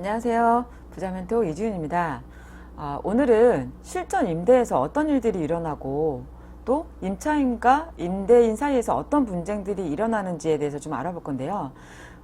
안녕하세요. 부자멘토 이지윤입니다. 아, 오늘은 실전 임대에서 어떤 일들이 일어나고 또 임차인과 임대인 사이에서 어떤 분쟁들이 일어나는지에 대해서 좀 알아볼 건데요.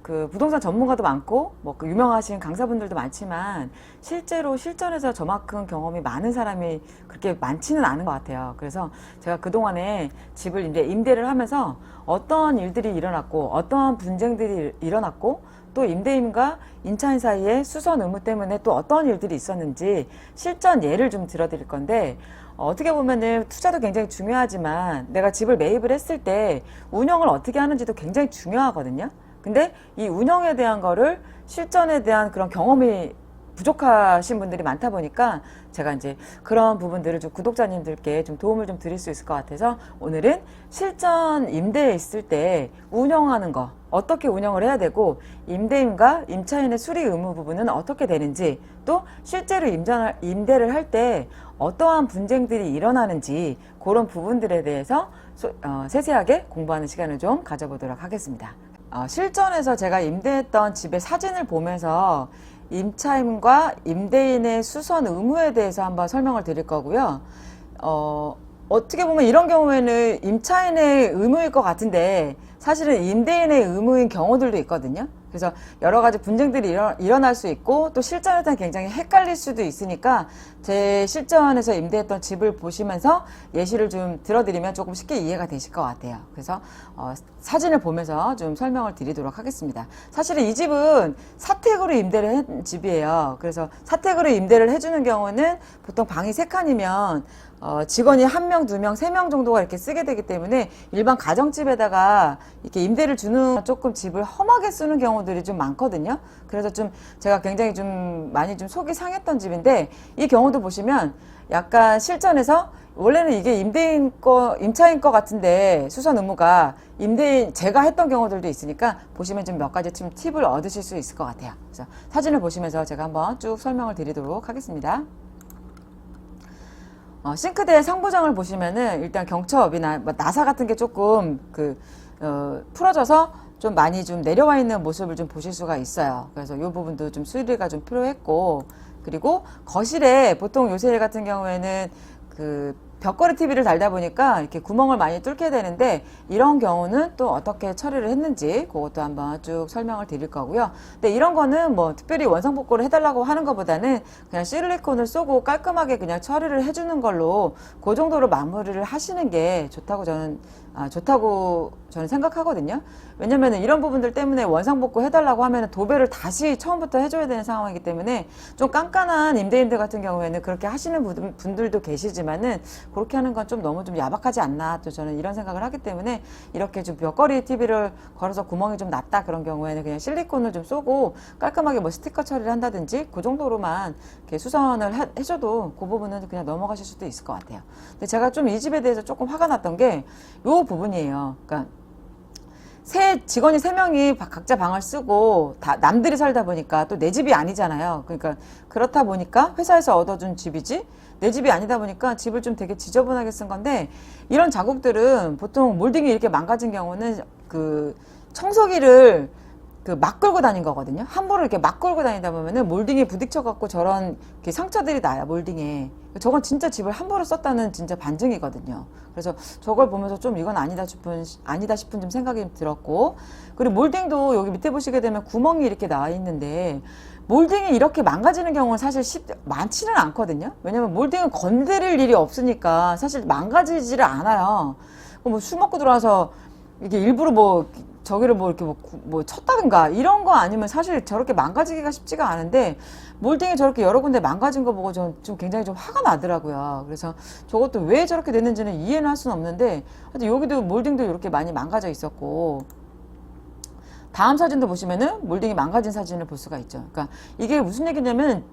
그 부동산 전문가도 많고 뭐 그 유명하신 강사분들도 많지만 실제로 실전에서 저만큼 경험이 많은 사람이 그렇게 많지는 않은 것 같아요. 그래서 제가 그동안에 집을 임대, 임대를 하면서 어떤 일들이 일어났고 어떠한 분쟁들이 일어났고 또 임대인과 임차인 사이에 수선 의무 때문에 또 어떤 일들이 있었는지 실전 예를 좀 들어드릴 건데 어, 어떻게 보면은 투자도 굉장히 중요하지만 내가 집을 매입을 했을 때 운영을 어떻게 하는지도 굉장히 중요하거든요. 근데 이 운영에 대한 거를 실전에 대한 그런 경험이 부족하신 분들이 많다 보니까 제가 이제 그런 부분들을 좀 구독자님들께 좀 도움을 좀 드릴 수 있을 것 같아서 오늘은 실전 임대에 있을 때 운영하는 거 어떻게 운영을 해야 되고 임대인과 임차인의 수리 의무 부분은 어떻게 되는지 또 실제로 임장, 임대를 할 때 어떠한 분쟁들이 일어나는지 그런 부분들에 대해서 소- 어, 세세하게 공부하는 시간을 좀 가져보도록 하겠습니다. 어, 실전에서 제가 임대했던 집의 사진을 보면서 임차인과 임대인의 수선 의무에 대해서 한번 설명을 드릴 거고요. 어, 어떻게 보면 이런 경우에는 임차인의 의무일 것 같은데 사실은 임대인의 의무인 경우들도 있거든요. 그래서 여러 가지 분쟁들이 일어, 일어날 수 있고 또 실전에서는 굉장히 헷갈릴 수도 있으니까 제 실전에서 임대했던 집을 보시면서 예시를 좀 들어드리면 조금 쉽게 이해가 되실 것 같아요. 그래서 어, 사진을 보면서 좀 설명을 드리도록 하겠습니다. 사실은 이 집은 사택으로 임대를 한 집이에요. 그래서 사택으로 임대를 해주는 경우는 보통 방이 세 칸이면 어, 직원이 한 명, 두 명, 세 명 정도가 이렇게 쓰게 되기 때문에 일반 가정집에다가 이렇게 임대를 주는 조금 집을 험하게 쓰는 경우들이 좀 많거든요. 그래서 좀 제가 굉장히 좀 많이 좀 속이 상했던 집인데 이 경우도 보시면 약간 실전에서 원래는 이게 임대인 거, 임차인 거 같은데 수선 의무가 임대인 제가 했던 경우들도 있으니까 보시면 좀 몇 가지 좀 팁을 얻으실 수 있을 것 같아요. 그래서 사진을 보시면서 제가 한번 쭉 설명을 드리도록 하겠습니다. 어, 싱크대 상부장을 보시면은 일단 경첩이나 뭐 나사 같은 게 조금 그 어, 풀어져서 좀 많이 좀 내려와 있는 모습을 좀 보실 수가 있어요. 그래서 이 부분도 좀 수리가 좀 필요했고 그리고 거실에 보통 요새 같은 경우에는 그 벽걸이 TV를 달다 보니까 이렇게 구멍을 많이 뚫게 되는데 이런 경우는 또 어떻게 처리를 했는지 그것도 한번 쭉 설명을 드릴 거고요. 근데 이런 거는 뭐 특별히 원상 복구를 해달라고 하는 것보다는 그냥 실리콘을 쏘고 깔끔하게 그냥 처리를 해주는 걸로 그 정도로 마무리를 하시는 게 좋다고 저는 아, 좋다고 저는 생각하거든요. 왜냐면 이런 부분들 때문에 원상복구 해달라고 하면 도배를 다시 처음부터 해줘야 되는 상황이기 때문에 좀 깐깐한 임대인들 같은 경우에는 그렇게 하시는 분- 분들도 계시지만은 그렇게 하는 건 좀 너무 좀 야박하지 않나 또 저는 이런 생각을 하기 때문에 이렇게 좀 벽걸이 TV를 걸어서 구멍이 좀 났다 그런 경우에는 그냥 실리콘을 좀 쏘고 깔끔하게 뭐 스티커 처리를 한다든지 그 정도로만 이렇게 수선을 해- 해줘도 그 부분은 그냥 넘어가실 수도 있을 것 같아요. 근데 제가 좀 이 집에 대해서 조금 화가 났던 게 요 부분이에요. 그러니까 세 직원이 세 명이 바- 각자 방을 쓰고 다 남들이 살다 보니까 또 내 집이 아니잖아요. 그러니까 그렇다 보니까 회사에서 얻어준 집이지 내 집이 아니다 보니까 집을 좀 되게 지저분하게 쓴 건데 이런 자국들은 보통 몰딩이 이렇게 망가진 경우는 그 청소기를 그 막 끌고 다닌 거거든요. 함부로 이렇게 막 끌고 다니다 보면은 몰딩에 부딪혀 갖고 저런 이렇게 상처들이 나요. 몰딩에. 저건 진짜 집을 함부로 썼다는 진짜 반증이거든요. 그래서 저걸 보면서 좀 이건 아니다 싶은 아니다 싶은 좀 생각이 들었고 그리고 몰딩도 여기 밑에 보시게 되면 구멍이 이렇게 나와 있는데 몰딩이 이렇게 망가지는 경우는 사실 쉽, 많지는 않거든요. 왜냐면 몰딩은 건드릴 일이 없으니까 사실 망가지지를 않아요. 뭐 술 먹고 들어와서 이게 일부러 뭐 저기를 뭐 이렇게 뭐, 구- 뭐 쳤다든가 이런 거 아니면 사실 저렇게 망가지기가 쉽지가 않은데 몰딩이 저렇게 여러 군데 망가진 거 보고 좀, 좀 굉장히 좀 화가 나더라고요. 그래서 저것도 왜 저렇게 됐는지는 이해는 할 수는 없는데 하여튼 여기도 몰딩도 이렇게 많이 망가져 있었고 다음 사진도 보시면은 몰딩이 망가진 사진을 볼 수가 있죠. 그러니까 이게 무슨 얘기냐면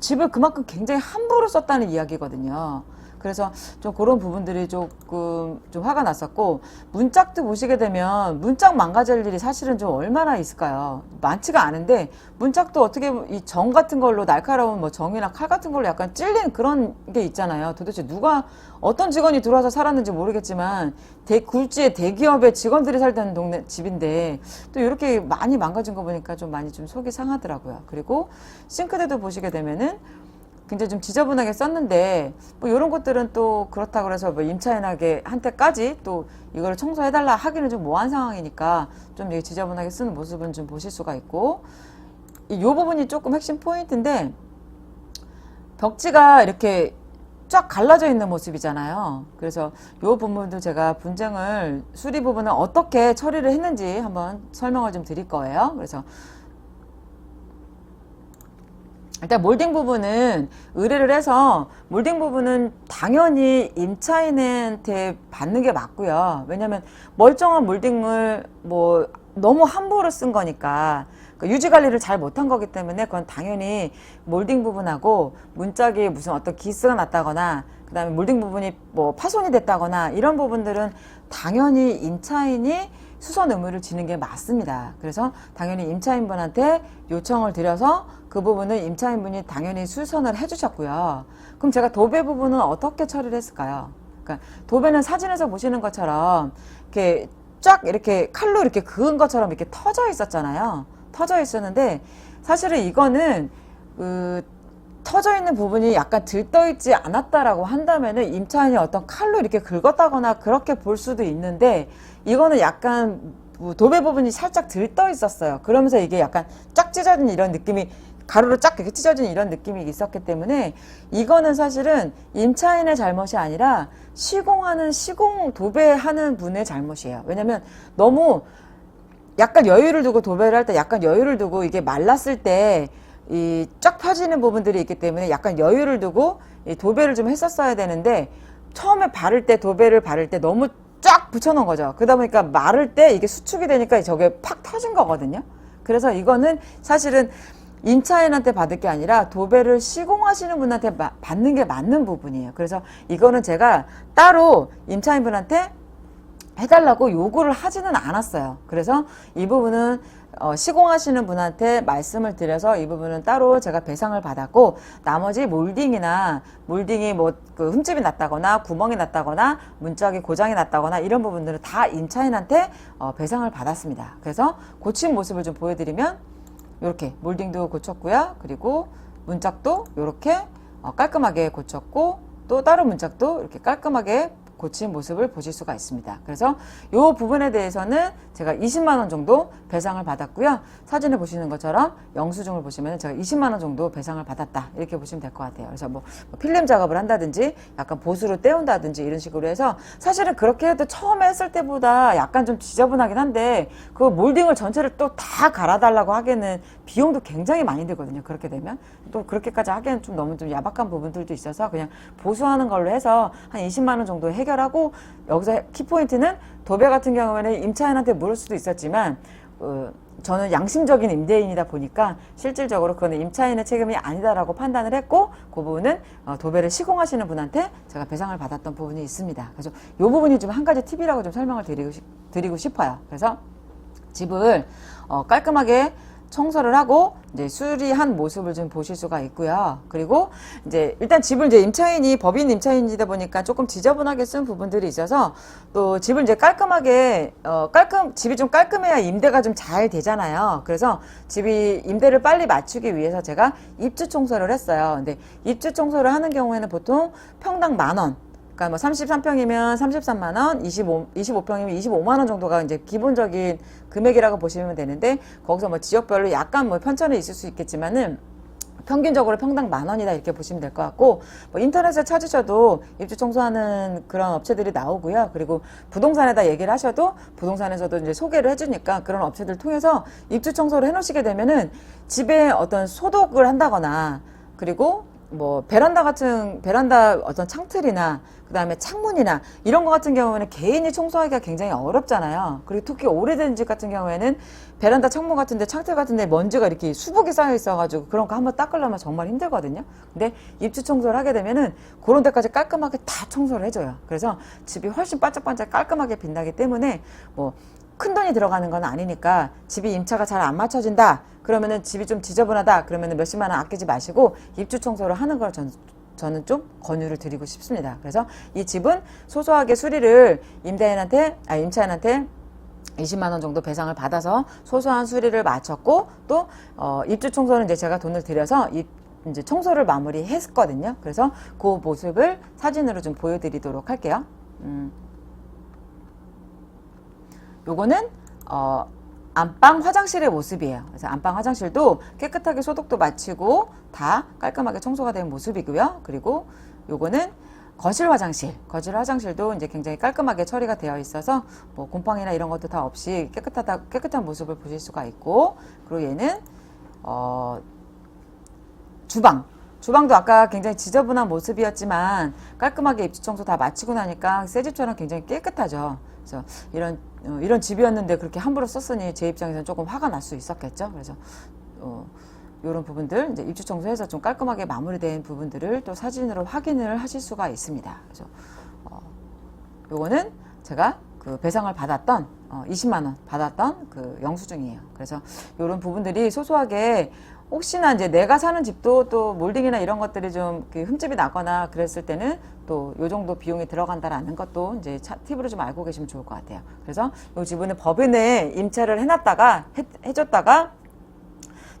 집을 그만큼 굉장히 함부로 썼다는 이야기거든요. 그래서 좀 그런 부분들이 조금 좀 화가 났었고 문짝도 보시게 되면 문짝 망가질 일이 사실은 좀 얼마나 있을까요? 많지가 않은데 문짝도 어떻게 이 정 같은 걸로 날카로운 뭐 정이나 칼 같은 걸로 약간 찔린 그런 게 있잖아요. 도대체 누가 어떤 직원이 들어와서 살았는지 모르겠지만 대, 굴지의 대기업의 직원들이 살던 동네 집인데 또 이렇게 많이 망가진 거 보니까 좀 많이 좀 속이 상하더라고요. 그리고 싱크대도 보시게 되면은 굉장히 좀 지저분하게 썼는데 뭐 이런 것들은 또 그렇다 그래서 뭐 임차인에게 한테까지 또 이걸 청소해달라 하기는 좀 뭐한 상황이니까 좀 이렇게 지저분하게 쓰는 모습은 좀 보실 수가 있고 이요 부분이 조금 핵심 포인트인데 벽지가 이렇게 쫙 갈라져 있는 모습이잖아요. 그래서 요 부분도 제가 분쟁을 수리 부분은 어떻게 처리를 했는지 한번 설명을 좀 드릴 거예요. 그래서 일단 몰딩 부분은 의뢰를 해서 몰딩 부분은 당연히 임차인한테 받는 게 맞고요. 왜냐면 멀쩡한 몰딩을 뭐 너무 함부로 쓴 거니까 그 유지 관리를 잘 못한 거기 때문에 그건 당연히 몰딩 부분하고 문짝이 무슨 어떤 기스가 났다거나 그다음에 몰딩 부분이 뭐 파손이 됐다거나 이런 부분들은 당연히 임차인이 수선 의무를 지는 게 맞습니다. 그래서 당연히 임차인분한테 요청을 드려서 그 부분은 임차인분이 당연히 수선을 해주셨고요. 그럼 제가 도배 부분은 어떻게 처리를 했을까요? 그러니까 도배는 사진에서 보시는 것처럼 이렇게 쫙 이렇게 칼로 이렇게 그은 것처럼 이렇게 터져 있었잖아요. 터져 있었는데 사실은 이거는 그 터져 있는 부분이 약간 들떠 있지 않았다라고 한다면은 임차인이 어떤 칼로 이렇게 긁었다거나 그렇게 볼 수도 있는데 이거는 약간 뭐 도배 부분이 살짝 들떠 있었어요. 그러면서 이게 약간 쫙 찢어진 이런 느낌이 가루로 쫙 이렇게 찢어진 이런 느낌이 있었기 때문에 이거는 사실은 임차인의 잘못이 아니라 시공하는 시공 도배하는 분의 잘못이에요. 왜냐면 너무 약간 여유를 두고 도배를 할 때 약간 여유를 두고 이게 말랐을 때 이 쫙 펴지는 부분들이 있기 때문에 약간 여유를 두고 이 도배를 좀 했었어야 되는데 처음에 바를 때 도배를 바를 때 너무 쫙 붙여놓은 거죠. 그러다 보니까 마를 때 이게 수축이 되니까 저게 팍 터진 거거든요. 그래서 이거는 사실은 임차인한테 받을 게 아니라 도배를 시공하시는 분한테 마- 받는 게 맞는 부분이에요. 그래서 이거는 제가 따로 임차인분한테 해달라고 요구를 하지는 않았어요. 그래서 이 부분은 어, 시공하시는 분한테 말씀을 드려서 이 부분은 따로 제가 배상을 받았고 나머지 몰딩이나 몰딩이 뭐 그 흠집이 났다거나 구멍이 났다거나 문짝이 고장이 났다거나 이런 부분들은 다 임차인한테 어, 배상을 받았습니다. 그래서 고친 모습을 좀 보여드리면 이렇게 몰딩도 고쳤고요. 그리고 문짝도 이렇게 어, 깔끔하게 고쳤고 또 다른 문짝도 이렇게 깔끔하게 고친 모습을 보실 수가 있습니다. 그래서 이 부분에 대해서는 제가 20만 원 정도 배상을 받았고요. 사진을 보시는 것처럼 영수증을 보시면 제가 20만 원 정도 배상을 받았다 이렇게 보시면 될 것 같아요. 그래서 뭐, 뭐 필름 작업을 한다든지 약간 보수로 떼운다든지 이런 식으로 해서 사실은 그렇게 해도 처음에 했을 때보다 약간 좀 지저분하긴 한데 그 몰딩을 전체를 또 다 갈아달라고 하기에는 비용도 굉장히 많이 들거든요. 그렇게 되면 또 그렇게까지 하기에는 좀 너무 좀 야박한 부분들도 있어서 그냥 보수하는 걸로 해서 한 20만 원 정도 해결 하고 여기서 키포인트는 도배 같은 경우에는 임차인한테 물을 수도 있었지만 어, 저는 양심적인 임대인이다 보니까 실질적으로 그건 임차인의 책임이 아니다라고 판단을 했고 그 부분은 어, 도배를 시공하시는 분한테 제가 배상을 받았던 부분이 있습니다. 그래서 이 부분이 좀 한 가지 팁이라고 좀 설명을 드리고, 싶, 드리고 싶어요. 그래서 집을 어, 깔끔하게 청소를 하고 이제 수리한 모습을 좀 보실 수가 있고요. 그리고 이제 일단 집을 이제 임차인이 법인 임차인이다 보니까 조금 지저분하게 쓴 부분들이 있어서 또 집을 이제 깔끔하게 어 깔끔 집이 좀 깔끔해야 임대가 좀 잘 되잖아요. 그래서 집이 임대를 빨리 맞추기 위해서 제가 입주 청소를 했어요. 근데 입주 청소를 하는 경우에는 보통 평당 만 원. 그러니까 뭐 33평이면 33만 원, 25, 25평이면 25만 원 정도가 이제 기본적인 금액이라고 보시면 되는데 거기서 뭐 지역별로 약간 뭐 편차는 있을 수 있겠지만은 평균적으로 평당 만 원이다 이렇게 보시면 될 것 같고 뭐 인터넷에 찾으셔도 입주 청소하는 그런 업체들이 나오고요. 그리고 부동산에다 얘기를 하셔도 부동산에서도 이제 소개를 해주니까 그런 업체들 통해서 입주 청소를 해놓으시게 되면은 집에 어떤 소독을 한다거나 그리고 뭐 베란다 같은 베란다 어떤 창틀이나 그다음에 창문이나 이런 거 같은 경우에는 개인이 청소하기가 굉장히 어렵잖아요. 그리고 특히 오래된 집 같은 경우에는 베란다 창문 같은데 창틀 같은데 먼지가 이렇게 수북이 쌓여 있어가지고 그런 거 한번 닦으려면 정말 힘들거든요. 근데 입주 청소를 하게 되면은 그런 데까지 깔끔하게 다 청소를 해줘요. 그래서 집이 훨씬 반짝반짝 깔끔하게 빛나기 때문에 뭐 큰 돈이 들어가는 건 아니니까 집이 임차가 잘 안 맞춰진다. 그러면은 집이 좀 지저분하다. 그러면은 몇십만 원 아끼지 마시고 입주 청소를 하는 걸 전, 저는 좀 권유를 드리고 싶습니다. 그래서 이 집은 소소하게 수리를 임대인한테, 아, 임차인한테 20만 원 정도 배상을 받아서 소소한 수리를 마쳤고 또 어, 입주 청소는 이제 제가 돈을 들여서 입, 이제 청소를 마무리했거든요. 그래서 그 모습을 사진으로 좀 보여드리도록 할게요. 음. 요거는 어, 안방 화장실의 모습이에요. 그래서 안방 화장실도 깨끗하게 소독도 마치고 다 깔끔하게 청소가 된 모습이고요. 그리고 요거는 거실 화장실, 거실 화장실도 이제 굉장히 깔끔하게 처리가 되어 있어서 뭐 곰팡이나 이런 것도 다 없이 깨끗하다 깨끗한 모습을 보실 수가 있고 그리고 얘는 어 주방. 주방도 아까 굉장히 지저분한 모습이었지만 깔끔하게 입주 청소 다 마치고 나니까 새 집처럼 굉장히 깨끗하죠. 그래서 이런 어, 이런 집이었는데 그렇게 함부로 썼으니 제 입장에서는 조금 화가 날 수 있었겠죠. 그래서 어, 이런 부분들 이제 입주 청소해서 좀 깔끔하게 마무리된 부분들을 또 사진으로 확인을 하실 수가 있습니다. 그래서 어, 요거는 제가 그 배상을 받았던 어, 20만 원 받았던 그 영수증이에요. 그래서 이런 부분들이 소소하게 혹시나 이제 내가 사는 집도 또 몰딩이나 이런 것들이 좀 흠집이 나거나 그랬을 때는 또 요 정도 비용이 들어간다라는 것도 이제 차- 팁으로 좀 알고 계시면 좋을 것 같아요. 그래서 요 집은 법인에 임차를 해놨다가 해, 해줬다가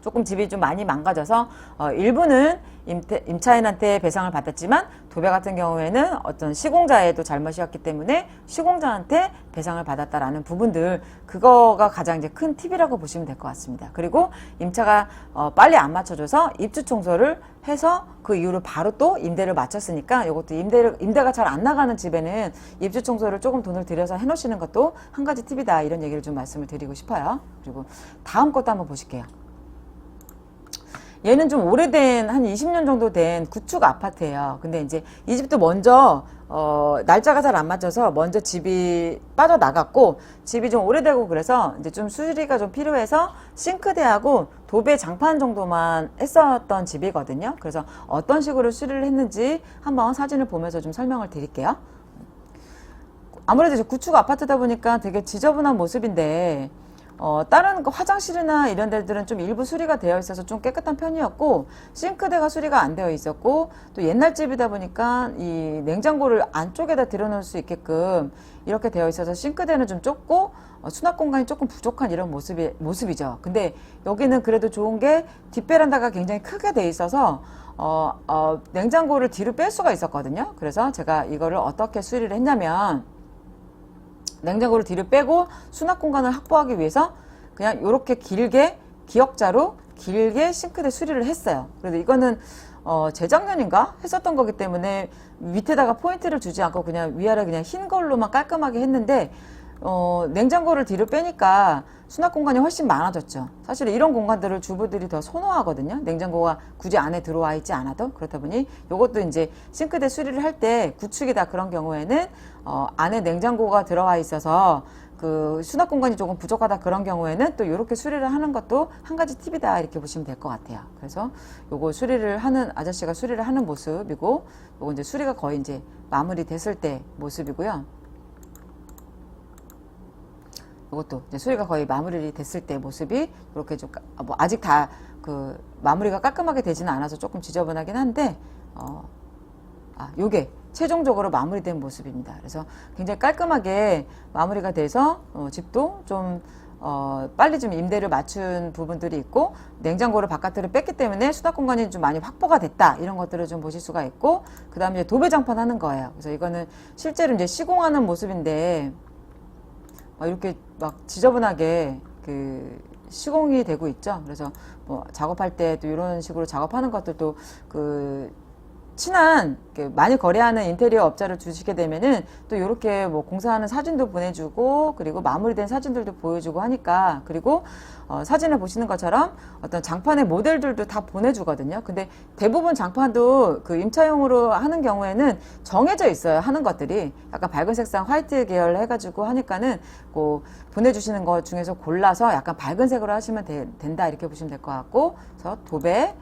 조금 집이 좀 많이 망가져서 어, 일부는 임태, 임차인한테 배상을 받았지만 도배 같은 경우에는 어떤 시공자에도 잘못이었기 때문에 시공자한테 배상을 받았다라는 부분들 그거가 가장 이제 큰 팁이라고 보시면 될 것 같습니다. 그리고 임차가 어, 빨리 안 맞춰줘서 입주 청소를 해서 그 이후로 바로 또 임대를 마쳤으니까 이것도 임대를 임대가 잘 안 나가는 집에는 입주 청소를 조금 돈을 들여서 해놓으시는 것도 한 가지 팁이다 이런 얘기를 좀 말씀을 드리고 싶어요. 그리고 다음 것도 한번 보실게요. 얘는 좀 오래된 한 20년 정도 된 구축 아파트예요. 근데 이제 이 집도 먼저 어 날짜가 잘 안 맞아서 먼저 집이 빠져 나갔고 집이 좀 오래되고 그래서 이제 좀 수리가 좀 필요해서 싱크대하고 도배 장판 정도만 했었던 집이거든요. 그래서 어떤 식으로 수리를 했는지 한번 사진을 보면서 좀 설명을 드릴게요. 아무래도 구축 아파트다 보니까 되게 지저분한 모습인데 어, 다른 그 화장실이나 이런 데들은 좀 일부 수리가 되어 있어서 좀 깨끗한 편이었고 싱크대가 수리가 안 되어 있었고 또 옛날 집이다 보니까 이 냉장고를 안쪽에다 들여놓을 수 있게끔 이렇게 되어 있어서 싱크대는 좀 좁고 어, 수납 공간이 조금 부족한 이런 모습이 모습이죠. 근데 여기는 그래도 좋은 게 뒷베란다가 굉장히 크게 돼 있어서 어, 어, 냉장고를 뒤로 뺄 수가 있었거든요. 그래서 제가 이거를 어떻게 수리를 했냐면 냉장고를 뒤로 빼고 수납 공간을 확보하기 위해서 그냥 이렇게 길게 기역자로 길게 싱크대 수리를 했어요. 그래도 이거는 어, 재작년인가 했었던 거기 때문에 밑에다가 포인트를 주지 않고 그냥 위아래 그냥 흰 걸로만 깔끔하게 했는데 어, 냉장고를 뒤로 빼니까 수납 공간이 훨씬 많아졌죠. 사실 이런 공간들을 주부들이 더 선호하거든요. 냉장고가 굳이 안에 들어와 있지 않아도 그렇다 보니 이것도 이제 싱크대 수리를 할 때 구축이다 그런 경우에는 어, 안에 냉장고가 들어와 있어서 그 수납 공간이 조금 부족하다 그런 경우에는 또 이렇게 수리를 하는 것도 한 가지 팁이다 이렇게 보시면 될 것 같아요. 그래서 요거 수리를 하는 아저씨가 수리를 하는 모습이고 요거 이제 수리가 거의 이제 마무리 됐을 때 모습이고요. 이것도 이제 수리가 거의 마무리 됐을 때 모습이 이렇게 좀 뭐 아직 다 그 마무리가 깔끔하게 되지는 않아서 조금 지저분하긴 한데 어, 아, 요게 최종적으로 마무리된 모습입니다. 그래서 굉장히 깔끔하게 마무리가 돼서 어, 집도 좀 어, 빨리 좀 임대를 맞춘 부분들이 있고 냉장고를 바깥으로 뺐기 때문에 수납 공간이 좀 많이 확보가 됐다 이런 것들을 좀 보실 수가 있고 그 다음에 도배 장판 하는 거예요. 그래서 이거는 실제로 이제 시공하는 모습인데 막 이렇게 막 지저분하게 그 시공이 되고 있죠. 그래서 뭐 작업할 때도 이런 식으로 작업하는 것들도 그 친한 이렇게 많이 거래하는 인테리어 업자를 주시게 되면은 또 이렇게 뭐 공사하는 사진도 보내주고 그리고 마무리된 사진들도 보여주고 하니까 그리고 어, 사진을 보시는 것처럼 어떤 장판의 모델들도 다 보내주거든요. 근데 대부분 장판도 그 임차용으로 하는 경우에는 정해져 있어요. 하는 것들이 약간 밝은 색상 화이트 계열 해가지고 하니까는 그 보내주시는 것 중에서 골라서 약간 밝은 색으로 하시면 되- 된다 이렇게 보시면 될 것 같고 그래서 도배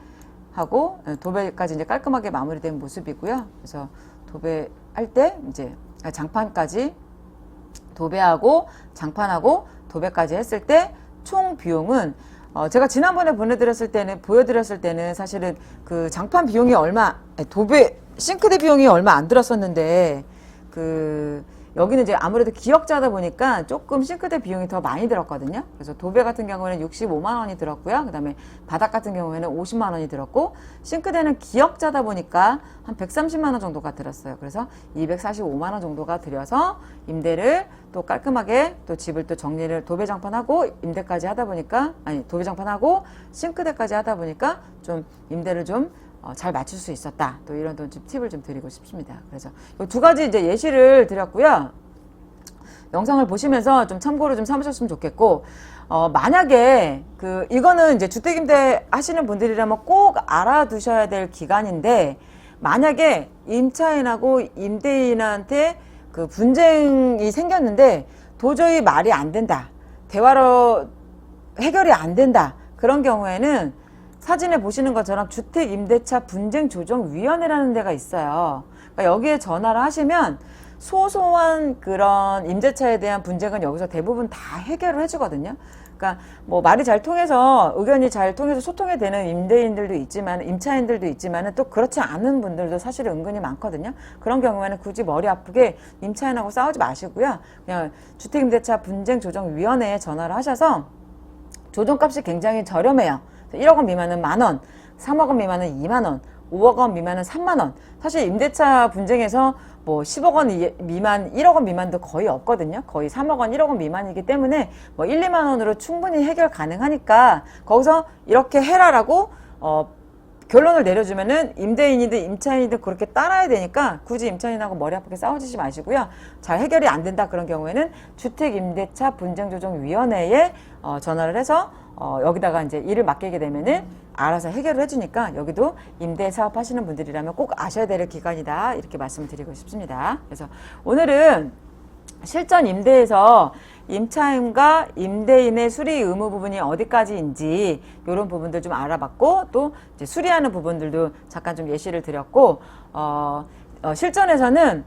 하고 예, 도배까지 이제 깔끔하게 마무리된 모습이고요. 그래서 도배할 때 이제 아, 장판까지 도배하고 장판하고 도배까지 했을 때 총 비용은 어 제가 지난번에 보내드렸을 때는 보여드렸을 때는 사실은 그 장판 비용이 얼마 도배 싱크대 비용이 얼마 안 들었었는데 그 여기는 이제 아무래도 기역자다 보니까 조금 싱크대 비용이 더 많이 들었거든요. 그래서 도배 같은 경우에는 65만 원이 들었고요. 그다음에 바닥 같은 경우에는 50만 원이 들었고 싱크대는 기역자다 보니까 한 130만 원 정도가 들었어요. 그래서 245만 원 정도가 들여서 임대를 또 깔끔하게 또 집을 또 정리를 도배 장판하고 임대까지 하다 보니까 아니 도배 장판하고 싱크대까지 하다 보니까 좀 임대를 좀 어, 잘 맞출 수 있었다. 또 이런 또좀 팁을 좀 드리고 싶습니다. 그래서 이두 가지 이제 예시를 드렸고요. 영상을 보시면서 좀 참고로 좀 삼으셨으면 좋겠고, 어, 만약에 그, 이거는 이제 주택임대 하시는 분들이라면 꼭 알아두셔야 될 기간인데, 만약에 임차인하고 임대인한테 그 분쟁이 생겼는데 도저히 말이 안 된다. 대화로 해결이 안 된다. 그런 경우에는 사진에 보시는 것처럼 주택임대차 분쟁조정위원회라는 데가 있어요. 그러니까 여기에 전화를 하시면 소소한 그런 임대차에 대한 분쟁은 여기서 대부분 다 해결을 해주거든요. 그러니까 뭐 말이 잘 통해서 의견이 잘 통해서 소통이 되는 임대인들도 있지만 임차인들도 있지만은 또 그렇지 않은 분들도 사실 은근히 많거든요. 그런 경우에는 굳이 머리 아프게 임차인하고 싸우지 마시고요. 그냥 주택임대차 분쟁조정위원회에 전화를 하셔서 조정값이 굉장히 저렴해요. 1억 원 미만은 만 원, 3억 원 미만은 2만 원, 5억 원 미만은 3만 원. 사실 임대차 분쟁에서 뭐 10억 원 이- 미만, 1억 원 미만도 거의 없거든요. 거의 3억 원, 1억 원 미만이기 때문에 뭐 1, 2만 원으로 충분히 해결 가능하니까 거기서 이렇게 해라라고 어 결론을 내려주면은 임대인이든 임차인이든 그렇게 따라야 되니까 굳이 임차인하고 머리 아프게 싸우지 마시고요. 잘 해결이 안 된다 그런 경우에는 주택임대차 분쟁조정위원회에 어, 전화를 해서 어, 여기다가 이제 일을 맡기게 되면은 알아서 해결을 해주니까 여기도 임대 사업 하시는 분들이라면 꼭 아셔야 될 기간이다 이렇게 말씀을 드리고 싶습니다. 그래서 오늘은 실전 임대에서 임차인과 임대인의 수리 의무 부분이 어디까지인지 이런 부분들 좀 알아봤고 또 이제 수리하는 부분들도 잠깐 좀 예시를 드렸고 어, 어, 실전에서는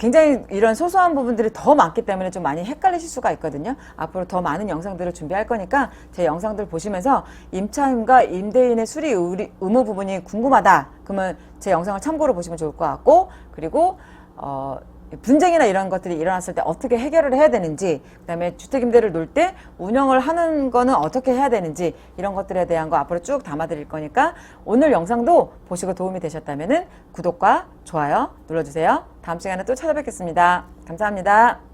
굉장히 이런 소소한 부분들이 더 많기 때문에 좀 많이 헷갈리실 수가 있거든요. 앞으로 더 많은 영상들을 준비할 거니까 제 영상들 보시면서 임차인과 임대인의 수리 의무 부분이 궁금하다. 그러면 제 영상을 참고로 보시면 좋을 것 같고 그리고 어, 분쟁이나 이런 것들이 일어났을 때 어떻게 해결을 해야 되는지, 그다음에 주택임대를 놓을 때 운영을 하는 거는 어떻게 해야 되는지 이런 것들에 대한 거 앞으로 쭉 담아드릴 거니까 오늘 영상도 보시고 도움이 되셨다면은 구독과 좋아요 눌러주세요. 다음 시간에 또 찾아뵙겠습니다. 감사합니다.